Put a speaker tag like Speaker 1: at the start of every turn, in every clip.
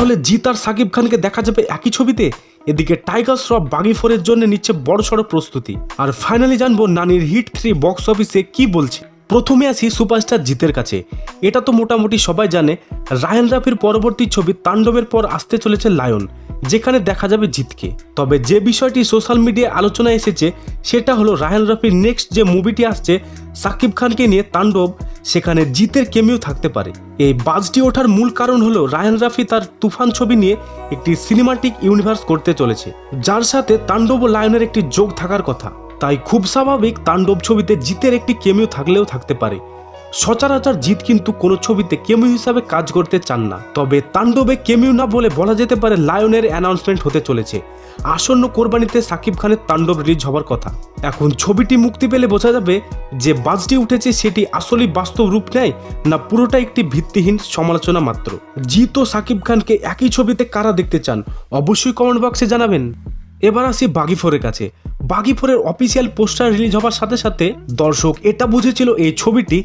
Speaker 1: তাহলে জিত আর সাকিব খানকে দেখা যাবে একই ছবিতে? এদিকে টাইগার শ্রফ বাগি ফোরের জন্য নিচ্ছে বড় সড়ো প্রস্তুতি। আর ফাইনালি জানব নানির হিট থ্রি বক্স অফিসে কি বলছে। প্রথমে আসি সুপারস্টার জিতের কাছে। এটা তো মোটামুটি সবাই জানে, রায়ন রাফির পরবর্তী ছবি তাণ্ডবের পর আসতে চলেছে লায়ন। যেখানে দেখা যাবে জিতকে। তবে যে বিষয়টি সোশ্যাল মিডিয়ায় আলোচনায় এসেছে, সেটা হলো রায়ান রফির নেক্সট যে মুভিটি আসছে, সাকিব খানকে নিয়ে তাণ্ডব, সেখানে জিতের কেমিও থাকতে পারে। এই বাজটি ওঠার মূল কারণ হলো রায়ান রাফি তার তুফান ছবি নিয়ে একটি সিনেমাটিক ইউনিভার্স করতে চলেছে, যার সাথে তাণ্ডব ও লায়নের একটি যোগ থাকার কথা। তাই খুব স্বাভাবিক তাণ্ডব ছবিতে জিতের একটি কেমিও থাকলেও থাকতে পারে। সচরাচর জিত কিন্তু কোনো ছবিতে কেমিও হিসাবে কাজ করতে চান না। তবে তাণ্ডবে কেমিও না বলে বলা যেতে পারে লায়নের অ্যানাউন্সমেন্ট হতে চলেছে। আসন্ন কোরবানিতে সাকিব খানের তাণ্ডব রিলিজ হবার কথা। এখন ছবিটি মুক্তি পেলে বোঝা যাবে যে বাজটি উঠেছে সেটি আসলেই বাস্তব রূপ নেয় না পুরোটা একটি ভিত্তিহীন সমালোচনা মাত্র। জিত ও সাকিব খানকে একই ছবিতে কারা দেখতে চান? অবশ্যই কমেন্ট বক্সে জানাবেন। এবার আসি বাগি ফোরের কাছে। বাগি ফোরের অফিসিয়াল পোস্টার রিলিজ হওয়ার সাথে সাথে দর্শক এটা বুঝেছিল এই ছবিটি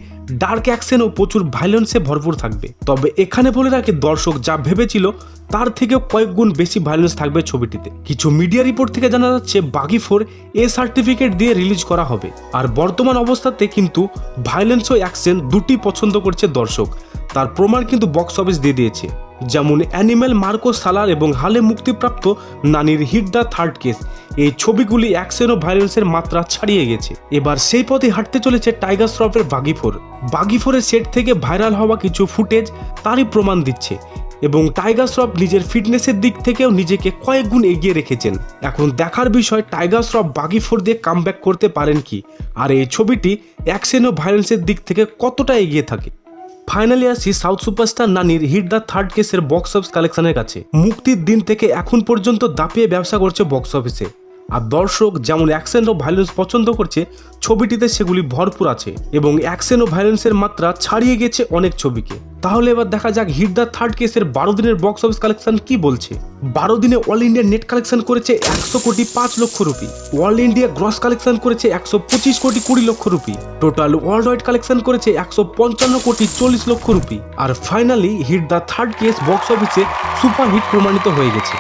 Speaker 1: ডার্ক অ্যাকশন ও প্রচুর ভায়োলেন্সে ভরপুর থাকবে। তবে এখানে বলে রাখি, দর্শক যা ভেবেছিল তার থেকেও কয়েক গুণ বেশি ভায়োলেন্স থাকবে ছবিটিতে। কিছু মিডিয়া রিপোর্ট থেকে জানা যাচ্ছে বাগি ফোর এ সার্টিফিকেট দিয়ে রিলিজ করা হবে। আর বর্তমান অবস্থাতে কিন্তু ভায়োলেন্স ও অ্যাকশন দুটি পছন্দ করছে দর্শক। তার প্রমাণ কিন্তু বক্স অফিস দিয়ে দিয়েছে। যেমন অ্যানিম্যাল মার্কো সালার এবং হালে মুক্তিপ্রাপ্ত নানির হিট দ্য থার্ড কেস। এই ছবিগুলি অ্যাকশন ও ভায়োলেন্সের মাত্রা ছাড়িয়ে গেছে। এবার সেই পথে হাঁটতে চলেছে টাইগার শ্রফের বাগি ফোর বাগি ফোরের সেট থেকে ভাইরাল হওয়া কিছু ফুটেজ তারই প্রমাণ দিচ্ছে এবং টাইগার শ্রফ নিজের ফিটনেসের দিক থেকেও নিজেকে কয়েক গুণ এগিয়ে রেখেছেন। এখন দেখার বিষয়, টাইগার শ্রফ বাগি ফোর দিয়ে কাম করতে পারেন কি? আর এই ছবিটি অ্যাকশন ও দিক থেকে কতটা এগিয়ে থাকে? ফাইনালি আসি সাউথ সুপারস্টার নানির হিট দ্য থার্ড কেসের বক্স অফিস কালেকশনের কাছে। মুক্তির দিন থেকে এখন পর্যন্ত দাপিয়ে ব্যবসা করছে বক্স অফিসে। আর দর্শক যেমন অ্যাকশন ও ভায়োলেন্স পছন্দ করছে, ছবিটিতে সেগুলি ভরপুর আছে এবং অ্যাকশন ও ভায়োলেন্সের মাত্রা ছাড়িয়ে গেছে অনেক ছবিকে। তাহলে এবার দেখা যাক হিট দ্য থার্ড কেসের বারো দিনের বক্স অফিস কালেকশন কি বলছে। বারো দিনে অল ইন্ডিয়া নেট কালেকশন করেছে একশো কোটি পাঁচ lakh rupee. All India gross collection করেছে একশো পঁচিশ কোটি কুড়ি lakh rupee. Total worldwide collection করেছে একশো পঞ্চান্ন কোটি চল্লিশ লক্ষ rupee. R finally hit the third case box অফিসে সুপার হিট প্রমাণিত হয়ে গেছে।